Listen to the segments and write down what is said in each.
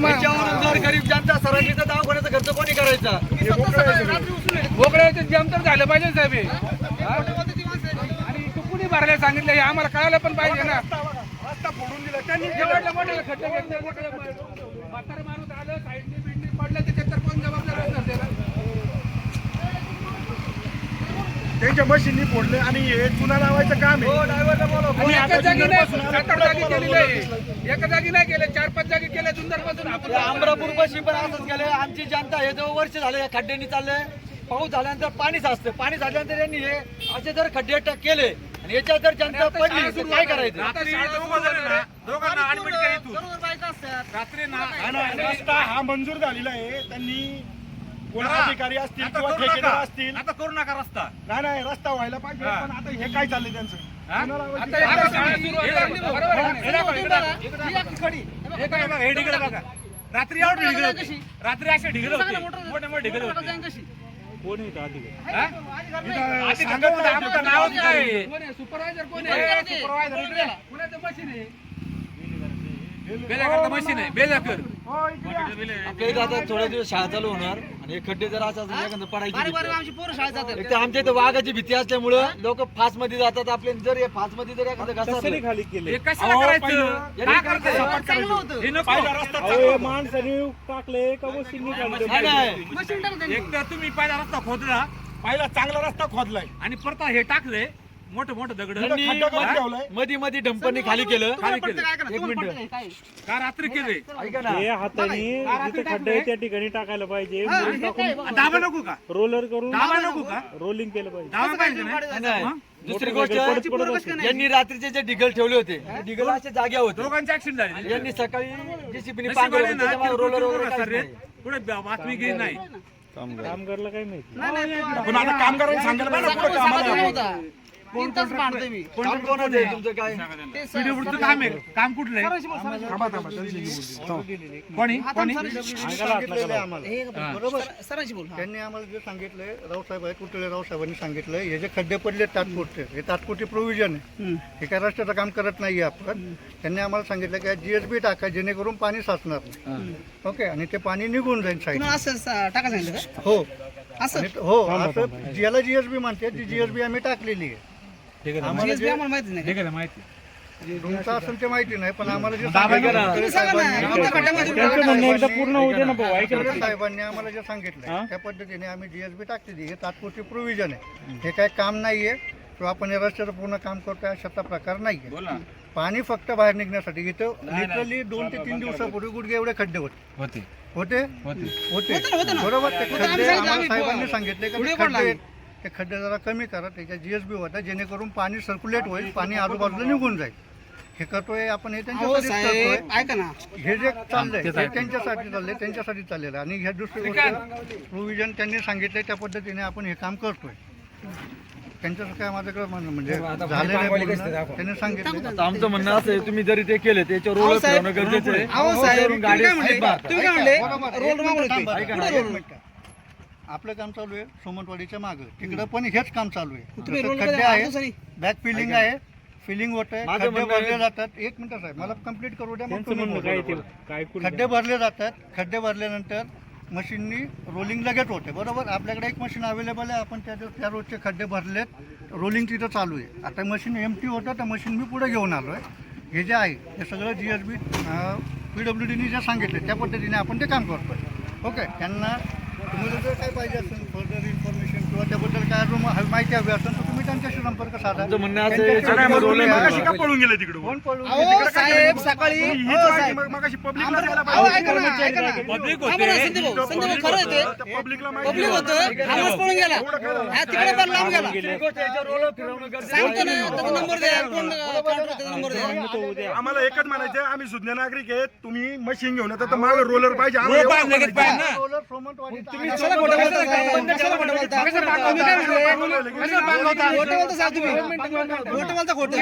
मग त्याच्यावरून जर गरीब जनता सरकली तर दवाखान्याचा खर्च कोणी करायचा? मोकळ्याचं जम तर झालं पाहिजे साहेब हे. हा? आणि कुणी भरायला सांगितलं हे आम्हाला कळायला पण पाहिजे ना. रस्ता फोडून दिला. त्यांनी एवढे मोठे खड्डे घेतले मोठे म्हातारे माणूस आलं साईडने बिडने पडलं त्याच्यात तर कोण जबाबदार असणार त्याला? त्यांच्या मशीननी फोडले आणि हे चुना लावायचं काम हो आहे ड्रायव्हरला बोलव. आणि एका जागी नाही सात आठ जागी केलेलं आहे. एका जागी नाही केलं चार पाच जागी केलं जुन्नरपासून आपण अमरापूर पाशी पण असंच गेले आमची जनता हे जवळ वर्ष झाले या खड्ड्यांनी चाललंय. पाऊस झाल्यानंतर पाणी साचतं. पाणी साचल्यानंतर यांनी हे असे जर खड्डे केले आणि याच्यात जर जनता पडली तर काय करायचं. दोघांना ऍडमिट केली रात्री ना हा ना, रस्ता हा मंजूर झालेला आहे. त्यांनी. अधिकारी असतील किंवा ठेकेदार. असतील. आता करू नका रस्ता. नाही नाही रस्ता व्हायला पाहिजे हा. पण आता हे काय चाललंय त्यांचं? हा? ढिगलं बघा. रात्री एवढे ढिगलं रात्री असे ढिगलं होते. मोठे मोठे ढिगलं होते. नावच काय? कोण आहे? सुपरवायझर कोण आहे? सुपरवायझर. कुणाचं मशीन आहे? बेलाकरचा मशीन आहे. बेलाकर. आपल्या इथं आता थोड्या दिवस शाळा चालू होणार. आणि हे खड्डे जर असं एखादं पडायची. एक तर आमच्या इथं वाघाची भीती असल्यामुळं लोक फासमध्ये जातात आपले. जर हे फासमध्ये जर एखादं घसरलं कशाला अहो, करायचं? पहिलं- काय करताय? हे नको. पहिला रस्ता अहो, माणसाने टाकले का मशीननी काढले नाही, नाही. एक तर तुम्ही पहिला रस्ता खोदला. पहिला चांगला रस्ता खोदलाय. आणि परत हे टाकले मोठे मोठे दगड. त्यांनी खड्डा करून ठेवलाय. मध्ये मध्ये डंपरनी खाली केलं. खाली केले. एक मिनिट. का? रात्री केले ऐका ना. हे हाताने जिथे खड्डे आहे त्या ठिकाणी टाकायला पाहिजे. दाबा नको का? रोलर करून दाबा नको का? रोलिंग केलं पाहिजे. दाबा पाहिजे ना? नाही, नाही. मग? दुसरी गोष्ट. यांनी रात्रीचे जे डिगल ठेवले होते ते डिगल असे जाग्या होते दोघांची ऍक्सिडेंट झाली. यांनी सकाळी नशिबाने ना त्याच्यामुळे किरकोळ रोलर वगैरे किरकोळ रे. पुढे बातमी घेत नाही. कामगारला काय माहिती पण आता कामगारांनी सांगायला पाहिजे ना पुढे कामाला काम कोणाचं आहे तुमचं काय? पिढीपुढचं काम आहे. काम कुठलं आहे? थांबा थांबा त्यांची जी बोलते. कोणी? कोणी? लावू. बरोबर त्यांनी आम्हाला जे सांगितलंय रावसाहेब आहेत कुठले रावसाहेबांनी सांगितलं हे जे खड्डे पडले तात्पुरते हे तात्पुरते प्रोव्हिजन आहे. हे काय रस्त्याचं काम करत नाही आपण. त्यांनी आम्हाला सांगितलं की जीएसबी टाका जेणेकरून पाणी साचणार नाही. ओके? आणि ते पाणी निघून जाईल साईड असं स- टाका सांगितलं का? हो. आणि त- हो असं ज्याला जीएसबी म्हणते ती जीएसबी आम्ही टाकलेली आहे. आम्हाला GSB जे आम्हाला माहिती नाही. ठीक आहे माहिती. तुमचं असेल ते माहिती नाही पण आम्हाला जे ऐका सांगितलं ना. तुम्ही सांगा ना. कोणत्या खड्ड्यामध्ये त्यांचं म्हणणं एकदा पूर्ण होऊ दे ना भाऊ. ऐका ना. वकील साहेबांनी आम्हाला जे सांगितलं त्या पद्धतीने आम्ही जीएसबी टाकलेली हे तात्पुरती प्रोव्हिजन आहे. हे काय काम नाहीये. किंवा आपण या रस्त्याचं पूर्ण काम करतोय अशातला प्रकार नाहीये. बोला पाणी फक्त बाहेर निघण्यासाठी. इथं लिटरली दोन ते तीन दिवसापूर्वी गुडघे एवढे खड्डे होते. होते. होते? होते. बरोबर? ते खड्डे आम्हाला साहेबांनी सांगितले का ते खड्डे आहेत. ते खड्डे जरा कमी करा त्याच्या जीएसबी होता जेणेकरून पाणी सर्क्युलेट होईल पाणी आजूबाजूला निघून जाईल. हे करतोय आपण हे हो करतोय. साहेब ऐका ना. हे जे चाललंय ते त्यांच्यासाठी चाललंय त्यांच्यासाठी चाललेलं आहे. आणि ह्या दुसरी गोष्ट प्रोव्हिजन त्यांनी सांगितलंय त्या पद्धतीने आपण हे काम करतोय. त्यांच्याचं काय माझ्याकडे म्हणणं म्हणजे झालेलं आहे. त्यांनी सांगितलं आता आमचं म्हणणं असं आहे तुम्ही जरी ते केले त्याच्यावर साहेब. फिरवणं गरजेचं आहे. अहो साहेब त्याच्यावरून तुम्ही गाडी काय म्हणले? तुम्ही काय. Roll roll. आपलं काम चालू आहे सोमनवाडीच्या मागं. तिकडं पण हेच काम चालू आहे. तुम्ही जसं खड्डे आहे. बॅक फिलिंग आहे फिलिंग होत आहे माझं खड्डे म्हणणं आहे- भरले जातात. एक मिनिट साहेब मला कंप्लीट करू द्या मग त्यांचं तुम्ही म्हणणं काय बोला. ते? काय कुठं खड्डे भरले जातात खड्डे भरल्यानंतर मशीननी रोलिंग लगेच होते. बरोबर? आपल्याकडे एक मशीन अवेलेबल आहे आपण त्या त्या रोजचे खड्डे भरलेत. रोलिंग तिथं चालू आहे. आता मशीन एम टी होतं तर मशीन मी पुढे घेऊन आलो आहे हे जे आहे हे सगळं G S B P W डीने जे सांगितले त्या पद्धतीने आपण ते काम करतोय. ओके? त्यांना तुम्हाला जर पाहिजे असेल फर्दर इन्फॉर्मेशन किंवा त्याबद्दल काय माहिती हवी असेल तर त्यांच्याशी संपर्क साधा. आमचं म्हणणं असं आहे, त्यांच्याशी नाही, मग रोलर बोलूया. मगाशी का पळून गेले तिकडे? कोण पळून अहो साहेब सकाळी हीच हो माहिती साहेब मग- मगाशी पब्लिकला द्यायला अहो पाहिजे ऐका ना ऐका ना. पब्लिक थांबा ना, संदीप भाऊ संदीप भाऊ खरं आहे ते. त्या पब्लिकला माहिती पब्लिक होतं. हा पळून गेला. हा तिकडे पण लांब गेला. आहे. सांगतो ना त्याचा नंबर द्या कोण काढतो त्याचा नंबर द्या. आम्हाला एकच म्हणायचं आम्ही सुज्ञ नागरिक आहेत. तुम्ही मशीन घेऊन येतात तर मागे रोलर पाहिजे. आम्हाला एवढं पाहिजे, लगेच ना. आहे. कशाला खोटं कशाला खोटं काय म्हणले पांगवता? खोटं बोलता साहेब तुम्ही खोटं बोलता खोटं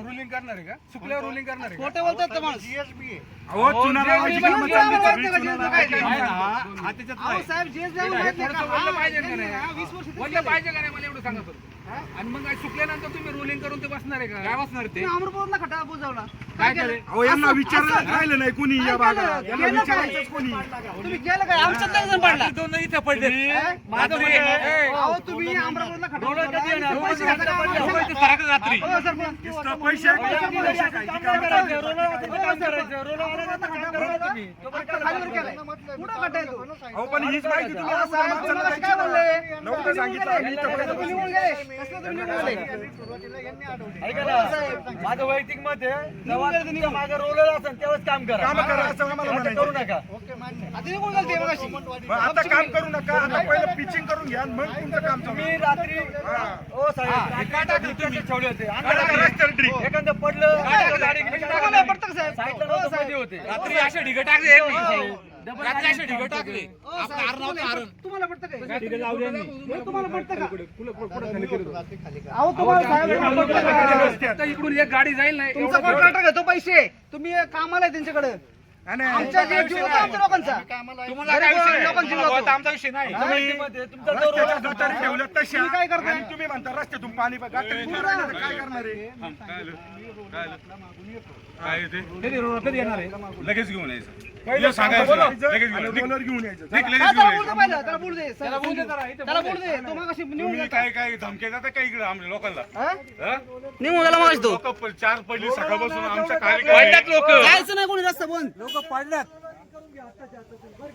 रुलिंग करणार आहे का सुकल्यावर रुलिंग करणार आहे? खोटं बोलतात ते माणूस GSB आहे. अहो, चुना लावायची कामं चालली सगळी, चुना लावायची. आहे ना, हा त्याच्यात अहो नाही. साहेब जे जे का? बोललं हा, पाहिजे का त्यांनी हा, नाही वीस वर्ष तिथे बोललं पाहिजे का नाही मला एवढं सांगा बरं. आणि मग सुकल्यानंतर तुम्ही रुलिंग करून ते बसणार आहे का? काय वाचणार ते? तुम्ही अमृतपूरला खड्डा बुजवला. काय केलं? अहो यांना विचारलं राहिलं नाही कोणी या भागात यांना विचारायचंच कोणी. तुम्ही केलं काय? आमच्यात एक जण पडला. दोन इथे पडले. माझं रात्री म्हणणं आहे, ए, अहो तुम्ही अमरावतीला खड्डा रोलर कधी येणार? पडला. पैसे. इथे रात्री. हो, काय पण हीच माहिती तुम्ही सांगितलं माझं वैयक्तिक मत आहे जेव्हा तुमच्या मागे रोलर असेल तेव्हाच काम करा. काम करा असं आम्हाला असं म्हणायचं. करू नका. आता निघून गेले ते मगाशी. मग आता काम करू नका आता पहिलं पिचिंग करून घ्या मग तुमचं काम चालू. तुम्ही रात्री ओ साहेब रात्री ठेवले होते. रस्त्यावर. एखादं पडलं गाडी गेली, टाकायला पडतं का साहेब? साईडला हो, नव्हतं साहेब. मध्ये होते. रात्री असे ढिगं टाकले यांनी. रात्री असे ढिगं टाकले. साहेब, तुम्हाला- तुम्हाला पडतं काय? हे तुम्हाला पडतं का? अहो, तुम्हाला साहेब पडतं का? आता इकडून एक गाडी जाईल नाही तुमचा कॉन्ट्रॅक्टर घेतो पैसे. तुम्ही कामाला आहे त्यांच्याकडे. आमच्या जे जीव होता आमच्या लोकांचा. तुम्हाला काय विषय नाही. लोकांची तुम्हाला लोकं. आमचा विषय नाही. वैयक्तिक मत आहे, तुमचा जो रस्त्याच्या रोलर गटारी ठेवल्या तशा. तुम्ही काय करताय? आणि तुम्ही म्हणता रस्त्यातून पाणी गटारी ठेवलं तर काय करणार आहे? लगेच घेऊन यायचं. घेऊन यायचं. पहिलं, त्याला बोलू दे त्याला बोलू दे. त्याला बोलू दे. तो मगाशी निघून तुम्ही गेला. काय काय धमके देता काय इकडे आमच्या लोकांना? निघून गेला मगाशी तो. लोकं चार सकाळपासून आमच्या पडल्यात कार्यक्रम लोक जायचं नाही कोणी रस्ता बंद. लोक पडल्यात.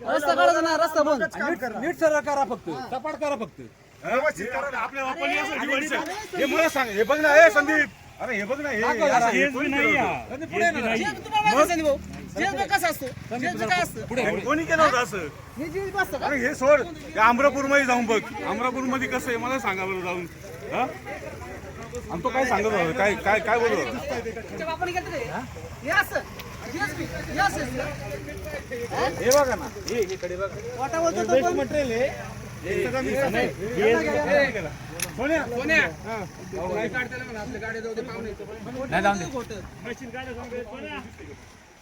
रस्ता काढायचा रस्ता बंद. नीट सरळ करा फक्त. सपाट करा फक्त. आपल्या. हे मला सांग हे बघ ना हे संदीप. अरे हे बघ ना हे असं हे आहे कसं असतं? काय असतं? होतं? कोणी केलं होतं असं? हे अरे हे सोड. अमरापूरमध्ये जाऊन बघ. अमरापूरमध्ये कसं आहे मला सांगा बरं जाऊन. हा? आणि तो काय सांगत होता? काय काय काय बोलत होता? हे? बघा ना. हे इकडे बघा. वाटा बोलतो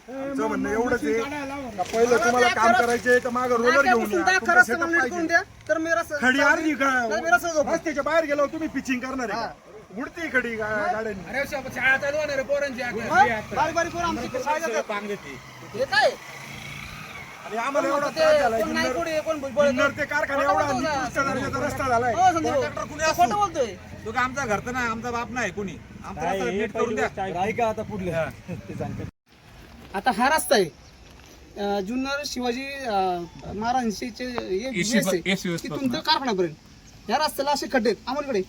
आमचं म्हणणं एवढंच आहे का पहिलं तुम्हाला काम करायचंय तर मागं रोलर घेऊन या. तुमचं setup पाहिजे. द्या तर मी रस्ता खडी अर्धी झोपतो. रस्त्याच्या बाहेर गेलो तुम्ही पिचिंग करणार आहे का? उडती खडी गा- गाड्यांनी. अरे शाबा, शाळा चालू होणार पोरांची बारीक बारीक पोरं आमची शाळेत जातात. हे काय आणि आम्हाला एवढा ते त्रास झालाय कोण नाही जुन्नर- कोणी कोण भुजबळ जुन्नर ते कारखाना खोटं एवढा बोलतो निकृष्ट दर्जाचा रस्ता झालाय. हो बोलतोय. तो काय आमचा घरचा नाही आमचा बाप नाही कोणी. आमचा काय रस्ता हे नीट करून पहिली द्या. गोष्ट ऐक. ऐका आता पुढले. ते सांगते. आता हा रस्ता आहे. अं, जुन्नर शिवाजी अं, महाराजांचे हे आहे. तिथून ते कारखान्यापर्यंत. या रस्त्याला असे खड्डे आहेत. आमोलकडे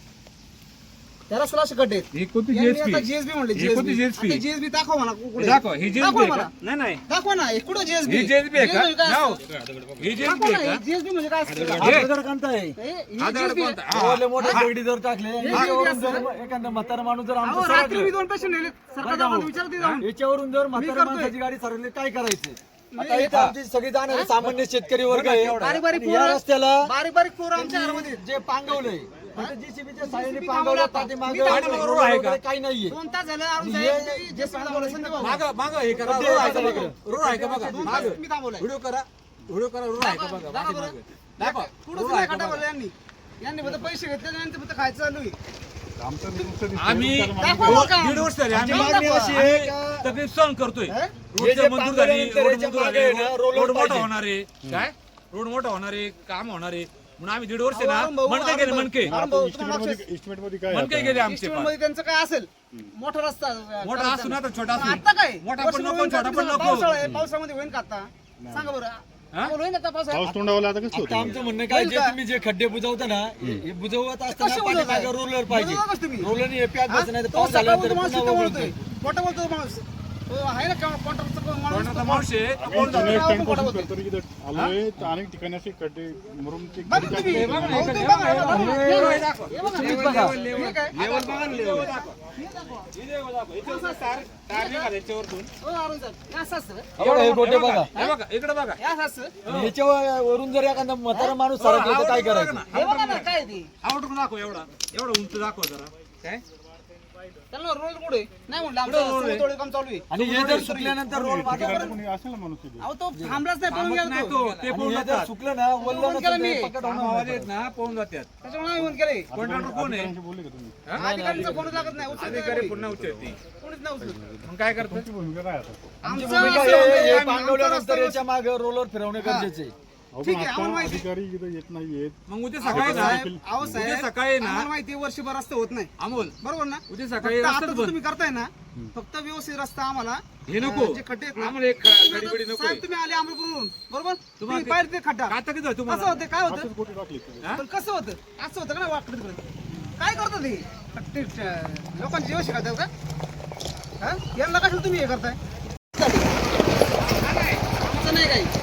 या रस्त्याला असे खड्डे आहेत हे कोणती यांनी GSP? आता जीएसबी म्हणले हे? जीएसबी दाखव कुठे ही मला? नाही नाही दाखवा ना हे कुठं जीएसबी ही JSB आहे का? काय नाव. असतं? ही दाखव JSB ना आहे का? जीएसबी म्हणजे काय असतं आधार कोणता आहे हे- हे आधार GSB आहे. कोणता? हा. मोठे मोठे दगडी जर टाकले हे याच्यावरून जर एखादा म्हातारा माणूस जर अहो, आमचं रात्री मी सरकलं दोन पेशंट नेले सरकार जाऊन विचारते जाऊन याच्यावरून जर म्हातारा करतोय. माणसाची गाडी सरकली काय करायचं आता इथं आमची सगळी जाणारे सामान्य शेतकरी वर्ग आहे बारीक बारीक आणि या पोरं- रस्त्याला बारीक बारीक पोरं आमच्या घरामध्ये जे पांगवलंय जीसीबीच्या साह्याने पांगवलं रोड बरोबर आहे का? वगैरे काही नाहीये. दोन तास झाले? अरुण हे- साहेब जे थांबवलं संदीप भाऊ. मागं मागं हे करा ते रोड आहे का बघा. बघा रोड आहे का बघा दोन मागं. तास मी थांबवलंय. व्हिडिओ करा व्हिडिओ करा रोड आहे का बघा दाखवा बरं. पाठीमागं. दाखवा. पुढं रोड सुद्धा आहे का खड्डा बघा. भरला यांनी? यांनी फक्त पैसे घेतले आणि ते फक्त खायचं चालू आहे. आम्ही दाखवा? दीड वर्ष झाले आम्ही मागणी अशी आहे का? तकलीफ सहन करतोय. हे? हे रोडचं जे मंजूर झाली पांगवल्यानंतर रोड याच्या मंजूर मागे झाली आहे ना, रोड रोड मोठा पाहिजे. होणार आहे. काय? रोड मोठा होणार आहे काम होणार आहे. म्हणून आम्ही दीड वर्ष ना भाऊ, गेले भाऊ, गेले आमचे इस्टिमेट पण? मध्ये त्यांचं काय असेल? मोठा रस्ता मोठा असू ना तर छोटा पण आता काय? मोठा पण नको होईल का छोटा पण नको. पावसाळा आहे पावसाळ्यामध्ये होईल का आता? सांगा बरं. होईल आता पावसाळ्यात? आता आमचं म्हणणं काय जे तुम्ही जे खड्डे बुजवता ना हे बुजवत असताना कसे? पाठीमागं रोलर पाहिजे. तुम्ही? रोलरने हे बसणार तो पाऊस झाल्यानंतर पुन्हा खोटं बोलतो तो माणूस. बोलतोय. आलोय तर अनेक ठिकाणी असे हे हे हे हे. हे हे. हे? हो, हे. हे हे हे इकडे बघा हे. याच्यावरून जर एखादा म्हातारा माणूस सरकला तर काय करायचं हे बघा ना, काय आहे ते? आवडून दाखव एवढा एवढा उंच दाखव जरा काय त्यांना रोल कुठे? नाही म्हणलं आमचं थोडे काम चालू आहे. आणि हे जर सुकल्यानंतर रोल असेल ना माणूस तिथे अहो तो थांबलाच नाही पळून गेला तो. ते. आणि हे जर सुकलं ना वल्ल केला मी. पकड होणार नाही. ना जातात त्याच्यामुळे आम्ही फोन केले कॉन्ट्रॅक्टर कोण आहे? बोलले का तुम्ही? अधिकाऱ्यांचा फोन लागत नाही. उचलत नाही अधिकारी कोणी. पुन्हा उचलती कोणीच नाही उचलत. मग काय करतो तुमची भूमिका काय आता? आमची आहे, हे आम्ही- पांगवल्यानंतर याच्या मागे रोलर फिरवणे गरजेचे आहे. ठीक आहे, आम्हाला आता माहिती. अधिकारी इथं येत नाहीयेत. मग उद्या सकाळी ना साहेब अहो उद्या साहेब सकाळी ना आम्हाला माहिती आहे, वर्षभर रस्ता होत नाही. अमोल बरोबर ना? उद्या सकाळी फक्त आता रस्ताच जो बंद. तुम्ही करताय ना फक्त व्यवस्थित रस्ता आम्हाला हे नको. जे खड्डे आहेत ना, आम्हाला एक खडीबिडी नको साहेब तुम्ही आले अमरपूरवरून बरोबर? तुम्ही ते- पाहिजे ते खड्डा. आता किती झालं कसं तुम्हाला होतं काय होतं? टाकले? हा? पण कसं होतं? असं होतं का ना वाकडे काय करतात हे ते, अं, लोकांची जेवण शिकवतात का? हा? यांना कशाला तुम्ही हे करताय? आमचं नाही काही.